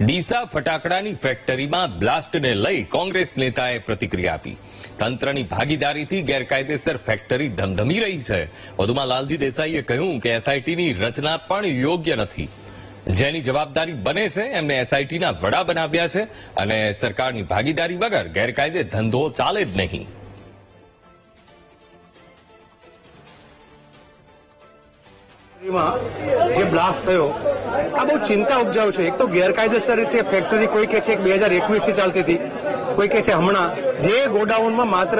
ડીસા ફટાકડાની ફેક્ટરીમાં બ્લાસ્ટને લઈ કોંગ્રેસ નેતાએ પ્રતિક્રિયા આપી. તંત્રની ભાગીદારીથી ગેરકાયદેસર ફેક્ટરી ધમધમી રહી છે. વધુમાં લાલજી દેસાઈએ કહ્યું કે એસઆઈટીની રચના પણ યોગ્ય નથી. જેની જવાબદારી બને છે, એમને એસઆઈટીના વડા બનાવ્યા છે અને સરકારની ભાગીદારી વગર ગેરકાયદે ધંધો ચાલે જ નહીં. જે બ્લાસ્ટ થયો, આ બહુ ચિંતા ઉપજાવ છે. એક તો ગેરકાયદેસર રીતે ફેક્ટરી કોઈ કે છે બે હજાર એકવીસથી ચાલતી હતી, કોઈ કે છે હમણાં. જે ગોડાઉનમાં માત્ર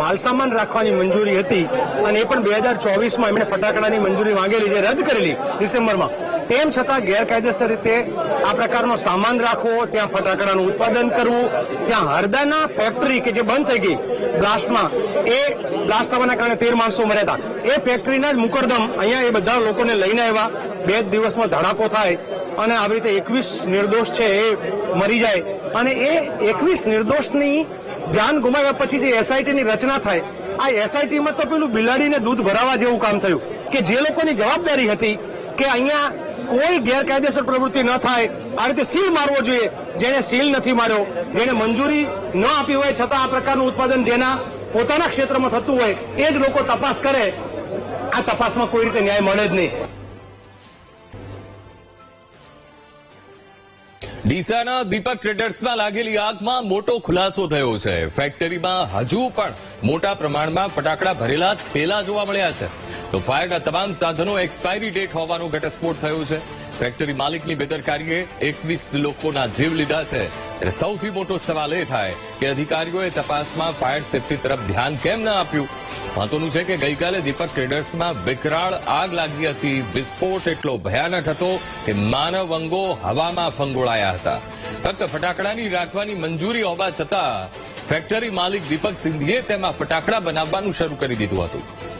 માલસામાન રાખવાની મંજૂરી હતી અને એ પણ બે હજાર ચોવીસમાં એમણે ફટાકડાની મંજૂરી માંગેલી છે રદ કરેલી ડિસેમ્બરમાં. તેમ છતાં ગેરકાયદેસર રીતે આ પ્રકારનો સામાન રાખવો, ત્યાં ફટાકડાનું ઉત્પાદન કરવું, ત્યાં હરદાના ફેક્ટરી કે જે બંધ થઈ ગઈ બ્લાસ્ટમાં એ બ્લાસ્ટ થવાના કારણે તેર માણસો મર્યા હતા. એ ફેક્ટરીના જ મુકરદમ અહીંયા એ બધા લોકોને લઈને આવ્યા. બે દિવસમાં ધડાકો થાય અને આવી રીતે એકવીસ નિર્દોષ છે એ મરી જાય. અને એ એકવીસ નિર્દોષની જાન ગુમાવ્યા પછી જે એસઆઈટીની રચના થાય, આ એસઆઈટીમાં તો પેલું બિલાડીને દૂધ ભરાવા જેવું કામ થયું, કે જે લોકોની જવાબદારી હતી કે અહીંયા કોઈ ગેરકાયદેસર પ્રવૃત્તિ ન થાય. આ રીતે સીલ મારવો જોઈએ. જેને સીલ નથી માર્યો જેને મંજૂરી ન આપી હોય છતાં આ પ્રકારનું ઉત્પાદન જેના પોતાના ક્ષેત્રમાં થતું હોય, એ જ લોકો તપાસ કરે. આ તપાસમાં કોઈ રીતે ન્યાય મળે જ નહીં. ડીસાના દીપક ટ્રેડર્સમાં લાગેલી આગમાં મોટો ખુલાસો થયો છે. ફેક્ટરીમાં હજુ પણ મોટા પ્રમાણમાં ફટાકડા ભરેલા થેલા જોવા મળ્યા છે. તો ફાયરના તમામ સાધનો એક્સપાયરી ડેટ હોવાનો ઘટસ્ફોટ થયો છે. ફેક્ટરી માલિકની બેદરકારીએ એકવીસ લોકોના જીવ લીધા છે. ત્યારે સૌથી મોટો સવાલ એ થાય કે અધિકારીઓએ તપાસમાં ફાયર સેફટી તરફ ધ્યાન કેમ ન આપ્યું? મહત્વનું છે કે ગઈકાલે દીપક ટ્રેડર્સમાં વિકરાળ આગ લાગી હતી. વિસ્ફોટ એટલો ભયાનક હતો કે માનવ અંગો હવામાં ફંગોળાયા હતા. ફક્ત ફટાકડાની રાખવાની મંજૂરી હોવા છતાં ફેક્ટરી માલિક દીપક સિંધીએ તેમાં ફટાકડા બનાવવાનું શરૂ કરી દીધું હતું.